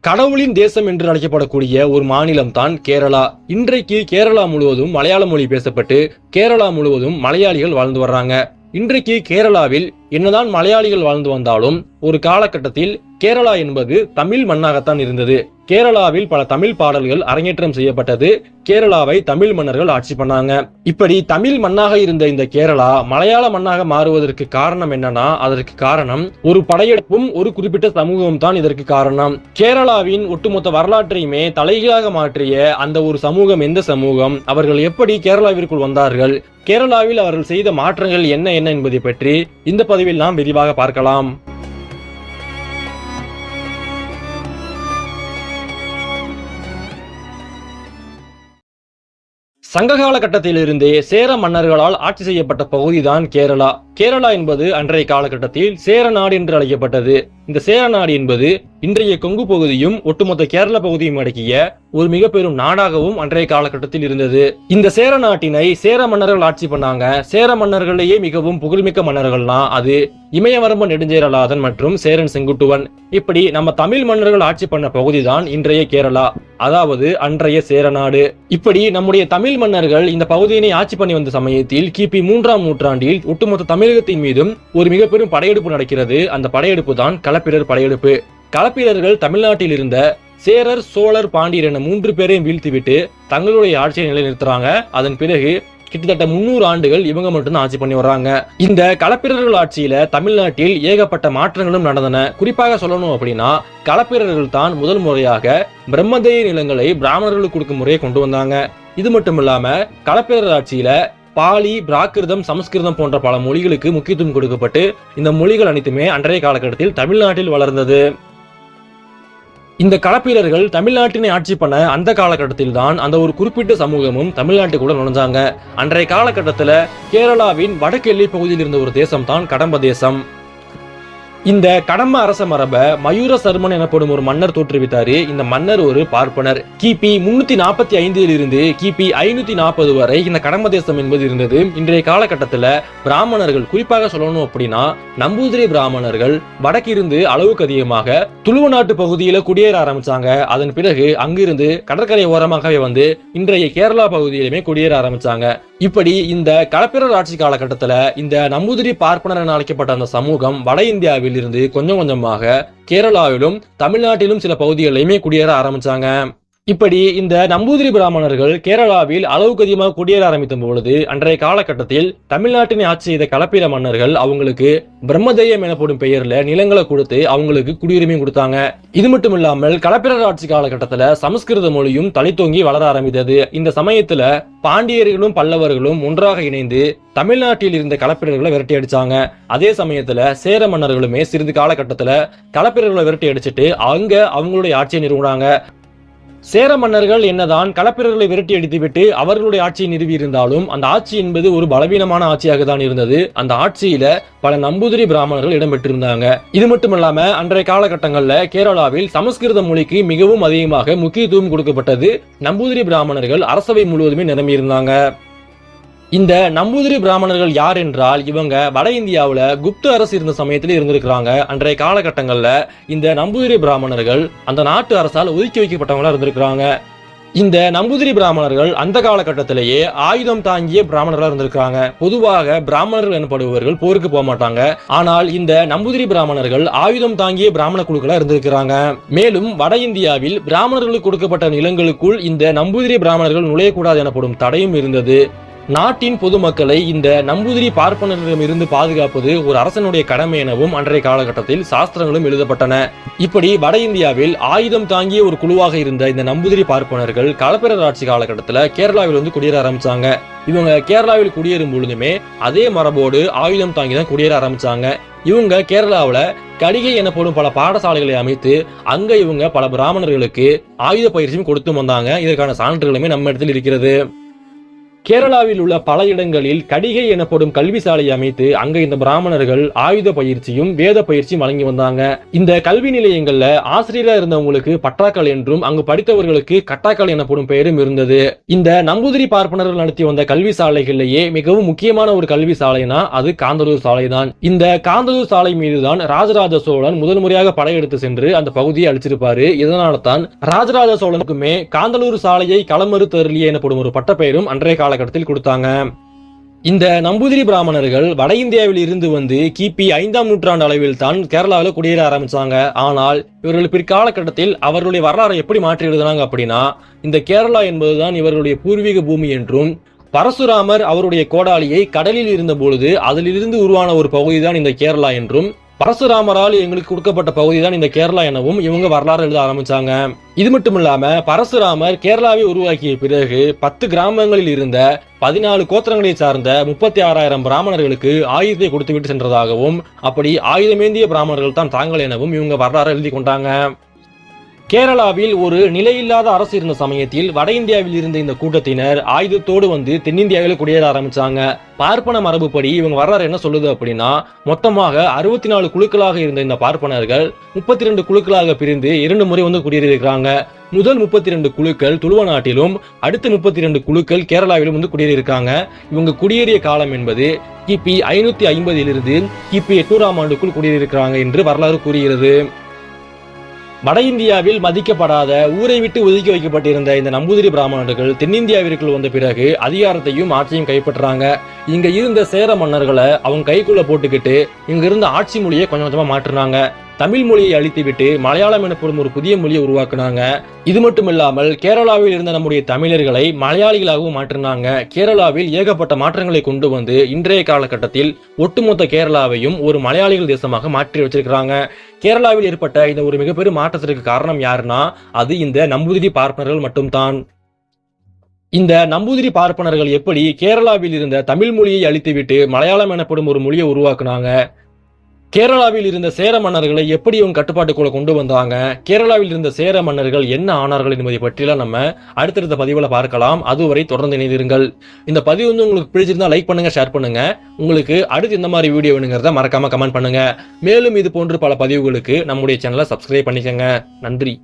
கடவுளின் தேசம் என்று அழைக்கப்படக்கூடிய ஒரு மாநிலம் தான் கேரளா. இன்றைக்கு கேரளா முழுவதும் மலையாள மொழி பேசப்பட்டு கேரளா முழுவதும் மலையாளிகள் வாழ்ந்து வர்றாங்க. இன்றைக்கு கேரளாவில் என்னதான் மலையாளிகள் வாழ்ந்து வந்தாலும் ஒரு காலகட்டத்தில் கேரளா என்பது தமிழ் மண்ணாகத்தான் இருந்தது. கேரளாவில் பல தமிழ் பாடல்கள் அரங்கேற்றம் செய்யப்பட்டது. கேரளாவை தமிழ் மன்னர்கள் ஆட்சி பண்ணாங்க. இப்படி தமிழ் மண்ணாக இருந்த இந்த கேரளா மலையாள மண்ணாக மாறுவதற்கு காரணம் என்னன்னா அதற்கு காரணம் ஒரு படையெடுப்பும் ஒரு குறிப்பிட்ட சமூகம் தான் இதற்கு காரணம். கேரளாவின் ஒட்டுமொத்த வரலாற்றையுமே தலைகீழாக மாற்றிய அந்த ஒரு சமூகம் எந்த சமூகம்? அவர்கள் எப்படி கேரளாவிற்குள் வந்தார்கள்? கேரளாவில் அவர்கள் செய்த மாற்றங்கள் என்ன என்ன என்பதை பற்றி இந்த பதிவில் நாம் விரிவாக பார்க்கலாம். சங்ககால கட்டத்திலிருந்தே சேர மன்னர்களால் ஆட்சி செய்யப்பட்ட பகுதிதான் கேரளா. கேரளா என்பது அன்றைய காலகட்டத்தில் சேர நாடு என்று அழைக்கப்பட்டது. இந்த சேர நாடு என்பது இன்றைய கொங்கு பகுதியும் ஒட்டுமொத்த கேரள பகுதியும் அடக்கிய ஒரு மிக பெரும் நாடாகவும் அன்றைய காலகட்டத்தில் இருந்தது. இந்த சேர நாட்டினை சேர மன்னர்கள் ஆட்சி பண்ணாங்க. சேர மன்னர்களையே மிகவும் புகழ்மிக்க மன்னர்கள்னா அது இமயவரம்பு நெடுஞ்சேரலாதன் மற்றும் சேரன் செங்குட்டுவன். இப்படி நம்ம தமிழ் மன்னர்கள் ஆட்சி பண்ண பகுதிதான் இன்றைய கேரளா. அதாவது அன்றைய சேரநாடு. இப்படி நம்முடைய தமிழ் மன்னர்கள் இந்த பகுதியினை ஆட்சி பண்ணி வந்த சமயத்தில் கிபி மூன்றாம் நூற்றாண்டில் ஒட்டுமொத்த தமிழகத்தின் மீதும் ஒரு மிக பெரும் படையெடுப்பு நடக்கிறது. அந்த படையெடுப்பு தான் களப்பிரர் படையெடுப்பு. களப்பிரர்கள் தமிழ்நாட்டில் இருந்த சேரர் சோழர் பாண்டியர் என மூன்று பேரையும் வீழ்த்திவிட்டு தங்களுடைய ஆட்சியை நிலைநிறுத்துறாங்க. அதன் பிறகு கிட்டத்தட்ட முன்னூறு ஆண்டுகள் இவங்க மட்டும்தான் ஆட்சி பண்ணி வர்றாங்க. இந்த களப்பிரர்கள் ஆட்சியில தமிழ்நாட்டில் ஏகப்பட்ட மாற்றங்களும் நடந்தன. குறிப்பாக சொல்லணும் அப்படின்னா களப்பிரர்கள் தான் முதல் முறையாக பிரம்மதேய நிலங்களை பிராமணர்களுக்கு கொடுக்கும் முறையை கொண்டு வந்தாங்க. இது மட்டும் இல்லாம களப்பிரர் ஆட்சியில பாலி பிராகிருதம் சமஸ்கிருதம் போன்ற பல மொழிகளுக்கு முக்கியத்துவம் கொடுக்கப்பட்டு இந்த மொழிகள் அனைத்துமே அன்றைய காலகட்டத்தில் தமிழ்நாட்டில் வளர்ந்தது. இந்த களப்பிரர்கள் தமிழ்நாட்டினை ஆட்சி பண்ண அந்த காலகட்டத்தில் தான் அந்த ஒரு குறிப்பிட்ட சமூகமும் தமிழ்நாட்டுக்குள்ள நுழைஞ்சாங்க. அன்றைய காலகட்டத்தில் கேரளாவின் வடக்கு எல்லை பகுதியில் இருந்த ஒரு தேசம் தான் கடம்ப தேசம் இந்த கடம்ப அரச மரப மயூர சர்மன் எனப்படும் ஒரு மன்னர் தோற்றுவித்தாரு. இந்த மன்னர் ஒரு பார்ப்பனர். கிபி முன்னூத்தி நாற்பத்தி ஐந்தில் இருந்து கிபி ஐநூத்தி நாற்பது வரை இந்த கடம்ப தேசம் என்பது இருந்தது. இன்றைய காலகட்டத்துல பிராமணர்கள் குறிப்பாக சொல்லணும் அப்படின்னா நம்பூதிரி பிராமணர்கள் வடக்கிருந்து அளவுக்கு அதிகமாக துளுவ நாட்டு பகுதியில குடியேற ஆரம்பிச்சாங்க. அதன் பிறகு அங்கிருந்து கடற்கரை ஓரமாகவே வந்து இன்றைய கேரளா பகுதியிலுமே குடியேற ஆரம்பிச்சாங்க. இப்படி இந்த களப்பிரர் ஆட்சி காலகட்டத்தில் இந்த நம்பூதிரி பார்ப்பனர் என அழைக்கப்பட்ட அந்த சமூகம் வட இந்தியாவில் இருந்து கொஞ்சம் கொஞ்சமாக கேரளாவிலும் தமிழ்நாட்டிலும் சில பகுதிகளிலுமே குடியேற ஆரம்பிச்சாங்க. இப்படி இந்த நம்பூதிரி பிராமணர்கள் கேரளாவில் அளவுக்கு அதிகமாக குடியேற ஆரம்பித்த பொழுது அன்றைய காலகட்டத்தில் தமிழ்நாட்டினை ஆட்சி செய்த களப்பிர மன்னர்கள் அவங்களுக்கு பிரம்மதெய்யம் எனப்படும் பெயர்ல நிலங்களை கொடுத்து அவங்களுக்கு குடியுரிமை கொடுத்தாங்க. இது மட்டும் இல்லாமல் கலப்பிரர் ஆட்சி காலகட்டத்துல சமஸ்கிருத மொழியும் தலைத்தோங்கி வளர ஆரம்பித்தது. இந்த சமயத்துல பாண்டியர்களும் பல்லவர்களும் ஒன்றாக இணைந்து தமிழ்நாட்டில் இருந்த களப்பிரர்களை விரட்டி அடிச்சாங்க. அதே சமயத்துல சேர மன்னர்களுமே சிறிது காலகட்டத்துல களப்பிரர்களை விரட்டி அடிச்சிட்டு அங்க அவங்களுடைய ஆட்சியை நிறுவனாங்க. சேர மன்னர்கள் என்னதான் களப்பிரர்களை விரட்டி அடித்துவிட்டு அவர்களுடைய ஆட்சியை நிறுவி இருந்தாலும் அந்த ஆட்சி என்பது ஒரு பலவீனமான ஆட்சியாக தான் இருந்தது. அந்த ஆட்சியில பல நம்பூதிரி பிராமணர்கள் இடம்பெற்றிருந்தாங்க. இது மட்டுமல்லாம அன்றைய காலகட்டங்கள்ல கேரளாவில் சமஸ்கிருத மொழிக்கு மிகவும் அதிகமாக முக்கியத்துவம் கொடுக்கப்பட்டது நம்பூதிரி பிராமணர்கள் அரசவை முழுவதுமே நிரம்பியிருந்தாங்க. இந்த நம்பூதிரி பிராமணர்கள் யார் என்றால் இவங்க வட இந்தியாவில் குப்த அரசு இருந்த சமயத்தில் இருந்திருக்கிறாங்க. அன்றைய காலகட்டங்களில் இந்த நம்பூதிரி பிராமணர்கள் அந்த நாட்டு அரசால் ஒதுக்கி வைக்கப்பட்டவங்களா இருந்திருக்கிறாங்க. இந்த நம்பூதிரி பிராமணர்கள் அந்த காலகட்டத்திலேயே ஆயுதம் தாங்கிய பிராமணர்களாக இருந்திருக்காங்க பொதுவாக பிராமணர்கள் எனப்படுபவர்கள் போருக்கு போக மாட்டாங்க. ஆனால் இந்த நம்பூதிரி பிராமணர்கள் ஆயுதம் தாங்கிய பிராமண குழுக்களா இருந்திருக்கிறாங்க. மேலும் வட இந்தியாவில் பிராமணர்களுக்கு கொடுக்கப்பட்ட நிலங்களுக்குள் இந்த நம்பூதிரி பிராமணர்கள் நுழையக்கூடாது எனப்படும் தடையும் இருந்தது. நாட்டின் பொதுமக்களை இந்த நம்பூதிரி பார்ப்பனரிடமிருந்து பாதுகாப்பது ஒரு அரசனுடைய கடமை எனவும் அன்றைய காலகட்டத்தில் சாஸ்திரங்களும் எழுதப்பட்டன. இப்படி வட இந்தியாவில் ஆயுதம் தாங்கிய ஒரு குழுவாக இருந்த இந்த நம்பூதிரி பார்ப்பனர்கள் களப்பிரர் ஆட்சி காலகட்டத்தில் கேரளாவில் வந்து குடியேற ஆரம்பிச்சாங்க. இவங்க கேரளாவில் குடியேறும் பொழுதுமே அதே மரபோடு ஆயுதம் தாங்கி தான் குடியேற ஆரம்பிச்சாங்க. இவங்க கேரளாவில் கடிகை எனப்படும் பல பாடசாலைகளை அமைத்து அங்க இவங்க பல பிராமணர்களுக்கு ஆயுத பயிற்சியும் கொடுத்து வந்தாங்க. இதற்கான சான்றுகளுமே நம்ம இடத்தில் இருக்கிறது. கேரளாவில் உள்ள பல இடங்களில் கடிகை எனப்படும் கல்வி சாலையை அமைத்து அங்க இந்த பிராமணர்கள் ஆயுத பயிற்சியும் வேத பயிற்சியும் வழங்கி வந்தாங்க. இந்த கல்வி நிலையங்கள்ல ஆசிரியரா இருந்தவங்களுக்கு பட்டாக்கள் என்றும் அங்கு படித்தவர்களுக்கு கட்டாக்கள் எனப்படும் பெயரும் இருந்தது. இந்த நம்பூதிரி பார்ப்பனர்கள் நடத்தி வந்த கல்வி சாலைகளிலேயே மிகவும் முக்கியமான ஒரு கல்வி சாலைனா அது காந்தலூர் சாலை தான் இந்த காந்தலூர் சாலை மீதுதான் ராஜராஜ சோழன் முதல் முறையாக படையெடுத்து சென்று அந்த பகுதியை அழிச்சிருப்பாரு. இதனால தான் ராஜராஜ சோழனுக்குமே காந்தலூர் சாலையை களமறு தருளிய எனப்படும் ஒரு பட்டப்பெயரும் அன்றைய காலகட்டத்தில் கொடுத்தாங்க. இந்த நம்பூதிரி பிராமணர்கள் வட இந்தியாவில் இருந்து வந்து கிபி ஐந்தாம் நூற்றாண்டு அளவில் தான் கேரளாவில் குடியேற ஆரம்பிச்சாங்க. ஆனால் இவர்கள் பிற்காலகட்டத்தில் அவர்களுடைய வரலாறை எப்படி மாற்றி எழுதினாங்க அப்படின்னா இந்த கேரளா என்பதுதான் இவர்களுடைய பூர்வீக பூமி என்றும் பரசுராமர் அவருடைய கோடாலியை கடலில் இருந்த பொழுது அதிலிருந்து உருவான ஒரு பகுதிதான் இந்த கேரளா என்றும் பரசுராமரால் எங்களுக்கு கொடுக்கப்பட்ட பகுதி தான் இந்த கேரளா எனவும் இவங்க வரலாறு எழுத ஆரம்பிச்சாங்க. இது மட்டும் இல்லாம பரசுராமர் கேரளாவை உருவாக்கிய பிறகு பத்து கிராமங்களில் இருந்த பதினாலு கோத்திரங்களை சார்ந்த முப்பத்தி ஆறாயிரம் பிராமணர்களுக்கு ஆயுதத்தை கொடுத்துவிட்டு சென்றதாகவும் அப்படி ஆயுதமேந்திய பிராமணர்கள் தான் தாங்கள் எனவும் இவங்க வரலாறு எழுதி கொண்டாங்க. கேரளாவில் ஒரு நிலையில்லாத அரசு இருந்த சமயத்தில் வட இந்தியாவில் இருந்த இந்த கூட்டத்தினர் ஆயுதத்தோடு வந்து தென்னிந்தியாவில் குடியேற ஆரம்பிச்சாங்க. பார்ப்பன மரபுப்படி இவங்க வரலாறு என்ன சொல்லுது அப்படின்னா மொத்தமாக அறுபத்தி நாலு குழுக்களாக இருந்த இந்த பார்ப்பனர்கள் முப்பத்தி ரெண்டு குழுக்களாக பிரிந்து இரண்டு முறை வந்து குடியேறியிருக்கிறாங்க. முதல் முப்பத்தி ரெண்டு குழுக்கள் துளுவ நாட்டிலும் அடுத்த முப்பத்தி ரெண்டு குழுக்கள் கேரளாவிலும் வந்து குடியேறியிருக்காங்க. இவங்க குடியேறிய காலம் என்பது கிபி ஐநூத்தி ஐம்பதிலிருந்து கிபி எட்நூறாம் ஆண்டுக்குள் குடியேறியிருக்கிறாங்க என்று வரலாறு கூறுகிறது. வட இந்தியாவில் மதிக்கப்படாத ஊரை விட்டு ஒதுக்கி வைக்கப்பட்டிருந்த இந்த நம்பூதிரி பிராமணர்கள் தென்னிந்தியாவிற்குள் வந்த பிறகு அதிகாரத்தையும் ஆட்சியும் கைப்பற்றுறாங்க. இங்க இருந்த சேர மன்னர்களை அவங்க கைக்குள்ள போட்டுக்கிட்டு இங்க இருந்த ஆட்சி மொழியை கொஞ்சம் கொஞ்சமா மாற்றினாங்க. தமிழ் மொழியை அழித்துவிட்டு மலையாளம் எனப்படும் ஒரு புதிய மொழியை உருவாக்குனாங்க. இது மட்டும் இல்லாமல் கேரளாவில் இருந்த நம்முடைய தமிழர்களை மலையாளிகளாகவும் மாற்றினாங்க. கேரளாவில் ஏகப்பட்ட மாற்றங்களை கொண்டு வந்து இன்றைய காலகட்டத்தில் ஒட்டுமொத்த கேரளாவையும் ஒரு மலையாளிகள் தேசமாக மாற்றி வச்சிருக்கிறாங்க. கேரளாவில் ஏற்பட்ட இந்த ஒரு மிகப்பெரும் மாற்றத்திற்கு காரணம் யாருன்னா அது இந்த நம்பூதிரி பார்ப்பனர்கள் மட்டும்தான். இந்த நம்பூதிரி பார்ப்பனர்கள் எப்படி கேரளாவில் இருந்த தமிழ் மொழியை அழித்துவிட்டு மலையாளம் எனப்படும் ஒரு மொழியை உருவாக்குனாங்க? கேரளாவில் இருந்த சேர மன்னர்களை எப்படி இவங்க கட்டுப்பாட்டுக்குள்ள கொண்டு வந்தாங்க? கேரளாவில் இருந்த சேர மன்னர்கள் என்ன ஆனார்கள் என்பதை பற்றியெல்லாம் நம்ம அடுத்தடுத்த பதிவில் பார்க்கலாம். அதுவரை தொடர்ந்து இணைந்திருங்கள். இந்த பதிவு வந்து உங்களுக்கு பிடிச்சிருந்தா லைக் பண்ணுங்க ஷேர் பண்ணுங்க. உங்களுக்கு அடுத்து இந்த மாதிரி வீடியோ வேணுங்கிறத மறக்காம கமெண்ட் பண்ணுங்க. மேலும் இது போன்று பல பதிவுகளுக்கு நம்முடைய சேனலை சப்ஸ்கிரைப் பண்ணிக்கங்க. நன்றி.